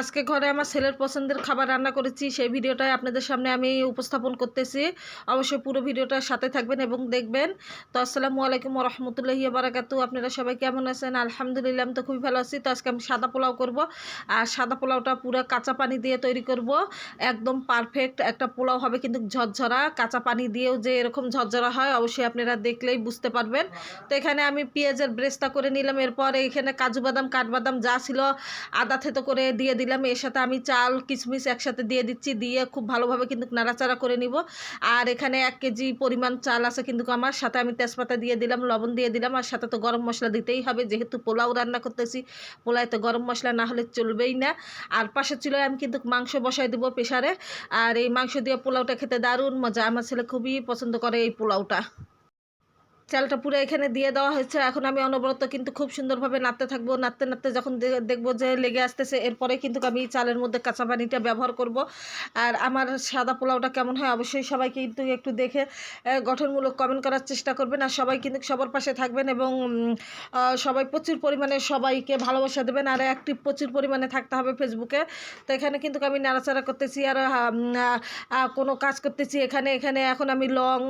আজকে ঘরে আমার ছেলের পছন্দের খাবার রান্না করেছি, সেই ভিডিওটাই আপনাদের সামনে আমি উপস্থাপন করতেছি। অবশ্যই পুরো ভিডিওটার সাথে থাকবেন এবং দেখবেন। তো আসসালামু আলাইকুম রহমতুল্লাহি বারাকাতু আপনারা সবাই কেমন আছেন? আলহামদুলিল্লাহ, আমি তো খুবই ভালো আছি। তো আজকে আমি সাদা পোলাও করব। আর সাদা পোলাওটা পুরো কাঁচা পানি দিয়ে তৈরি করব। একদম পারফেক্ট একটা পোলাও হবে, কিন্তু ঝরঝরা কাঁচা পানি দিয়েও যে এরকম ঝরঝরা হয়, অবশ্যই আপনারা দেখলেই বুঝতে পারবেন। তো এখানে আমি পেঁয়াজের ব্রেস্তা করে নিলাম। এরপর এখানে কাজু বাদাম, কাঠবাদাম যা ছিল, আদা থেতো করে দিয়ে এর সাথে আমি চাল, কিশমিশ একসাথে দিয়ে দিচ্ছি, দিয়ে খুব ভালোভাবে কিন্তু নাড়াচাড়া করে নিব। আর এখানে এক কেজি পরিমাণ চাল আছে কিন্তু আমার, সাথে আমি তেজপাতা দিয়ে দিলাম, লবণ দিয়ে দিলাম, আর সাথে তো গরম মশলা দিতেই হবে। যেহেতু পোলাও রান্না করতেছি, পোলায় তো গরম মশলা না হলে চলবেই না। আর পাশের ছিল আমি কিন্তু মাংস বসাই দেবো প্রেশারে আর এই মাংস দিয়ে পোলাওটা খেতে দারুণ মজা। আমার ছেলে খুবই পছন্দ করে এই পোলাওটা। চালটা পুরো এখানে দিয়ে দেওয়া হয়েছে। এখন আমি অনবরত কিন্তু খুব সুন্দরভাবে নাড়তে থাকব। নাড়তে নাড়তে যখন দেখব যে লেগে আসতেছে, এরপরে কিন্তু আমি চালের মধ্যে কাঁচা পানিটা ব্যবহার করব। আর আমার সাদা পোলাওটা কেমন হয় অবশ্যই সবাই কিন্তু একটু দেখে গঠনমূলক কমেন্ট করার চেষ্টা করবেন। আর সবাই কিন্তু সবার পাশে থাকবেন এবং সবাই প্রচুর পরিমাণে সবাইকে ভালোবাসা দেবেন। আর অ্যাক্টিভ প্রচুর পরিমাণে থাকতে হবে ফেসবুকে তো এখানে কিন্তু আমি নাড়াচাড়া করতেছি। আর কোনো কাজ করতেছি এখানে। এখানে এখন আমি লং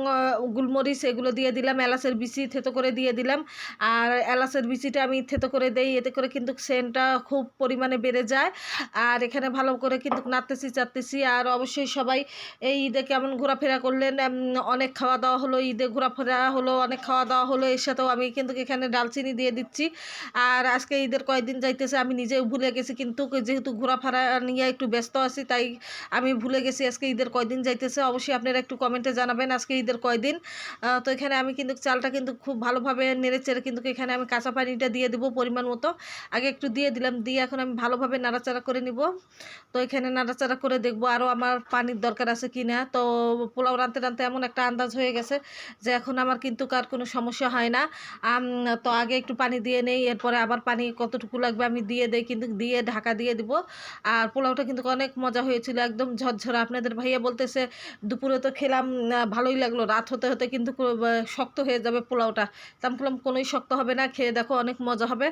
গোলমরিচ এগুলো দিয়ে দিলাম এলাচের বিচি থেতো করে দিয়ে দিলাম। আর এলাচের বিচিটা আমি থেতো করে দেই, এতে করে কিন্তু সেন্টটা খুব পরিমাণে বেড়ে যায়। আর এখানে ভালো করে কিন্তু নাড়তেছি চাটতেছি আর অবশ্যই সবাই এই ঈদে কেমন ঘোরাফেরা করলেন? অনেক খাওয়া দাওয়া হলো, ঈদে ঘোরাফেরা হলো, অনেক খাওয়া দাওয়া হলো। এর সাথেও আমি কিন্তু এখানে ডালচিনি দিয়ে দিচ্ছি। আর আজকে ঈদের কয়েকদিন যাইতেছে, আমি নিজেও ভুলে গেছি কিন্তু যেহেতু ঘোরাফেরা নিয়ে একটু ব্যস্ত আছি, তাই আমি ভুলে গেছি আজকে ঈদের কয়দিন যাইতেছে। অবশ্যই আপনারা একটু কমেন্টে জানাবেন আজকে ঈদের কয়দিন। তো এখানে আমি কিন্তু চালটা কিন্তু খুব ভালোভাবে নেড়ে চেড়ে কিন্তু এখানে আমি কাঁচা পানিটা দিয়ে দেবো পরিমাণ মতো। আগে একটু দিয়ে দিলাম, দিয়ে এখন আমি ভালোভাবে নাড়াচাড়া করে নিব। তো এখানে নাড়াচাড়া করে দেখব আরও আমার পানির দরকার আছে কি না তো পোলাও রাঁধতে রাঁধতে এমন একটা আন্দাজ হয়ে গেছে যে এখন আমার কিন্তু কার কোনো সমস্যা হয় না। তো আগে একটু পানি দিয়ে নেই, এরপরে আবার পানি কতটুকু লাগবে আমি দিয়ে দেই, কিন্তু দিয়ে ঢাকা দিয়ে দিব। আর পোলাওটা কিন্তু অনেক মজা হয়েছিল, একদম ঝরঝরা। আপনাদের ভাইয়া বলতেছে, দুপুরে তো খেলাম ভালোই লাগল। রাত হতে হতে কিন্তু শক্ত হয়ে যাবে পোলাওটা। তা আমি বললাম, কোনোই শক্ত হবে না, খেয়ে দেখো, অনেক মজা হবে।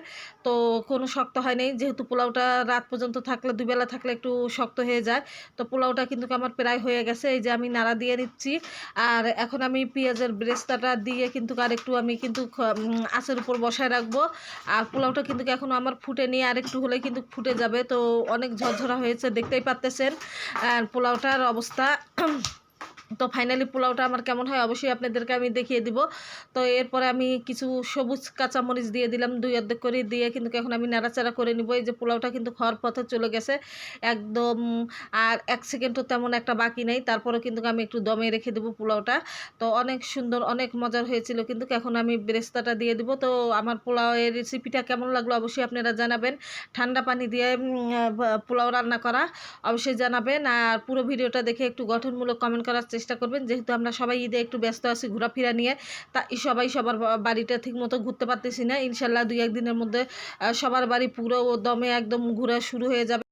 তো কোনো শক্ত হয় নাই যেহেতু পোলাওটা রাত পর্যন্ত থাকলে, দুবেলা থাকলে একটু শক্ত হয়ে যায়। তো পোলাওটা কিন্তু আমার প্রায় হয়ে গেছে, এই যে আমি নাড়া দিয়ে নিচ্ছি। আর এখন আমি পেঁয়াজের ব্রেস্তাটা দিয়ে কিন্তু আর একটু আমি কিন্তু আঁচের উপর বসায় রাখব। আর পোলাওটা কিন্তু এখন আমার ফুটে নিয়ে আর একটু হলে কিন্তু ফুটে যাবে। তো অনেক ঝরঝরা হয়েছে, দেখতেই পারতেছেন। আর পোলাওটার অবস্থা তো ফাইনালি পোলাওটা আমার কেমন হয় অবশ্যই আপনাদেরকে আমি দেখিয়ে দিব। তো এরপরে আমি কিছু সবুজ কাঁচামরিচ দিয়ে দিলাম, দুই অর্ধেক করে দিয়ে কিন্তু এখন আমি নাড়াচাড়া করে নিব। এই যে পোলাওটা কিন্তু খাওয়ার পথে চলে গেছে একদম, আর এক সেকেন্ডও তেমন একটা বাকি নেই। তারপরে কিন্তু আমি একটু দমে রেখে দেবো পোলাওটা। তো অনেক সুন্দর, অনেক মজার হয়েছিল কিন্তু এখন আমি বেরেস্তাটা দিয়ে দিব। তো আমার পোলাওয়ের রেসিপিটা কেমন লাগল অবশ্যই আপনারা জানাবেন। ঠান্ডা পানি দিয়ে পোলাও রান্না করা অবশ্যই জানাবেন। আর পুরো ভিডিওটা দেখে একটু গঠনমূলক কমেন্ট করার করবেন। যেহেতু আমরা সবাই ঈদে একটু ব্যস্ত আছি ঘোরাফেরা নিয়ে, তা সবাই সবার বাড়িটা ঠিক মতো ঘুরতে পারতেছি না। ইনশাল্লাহ দুই একদিনের মধ্যে সবার বাড়ি পুরো দমে একদম ঘোরা শুরু হয়ে যাবে।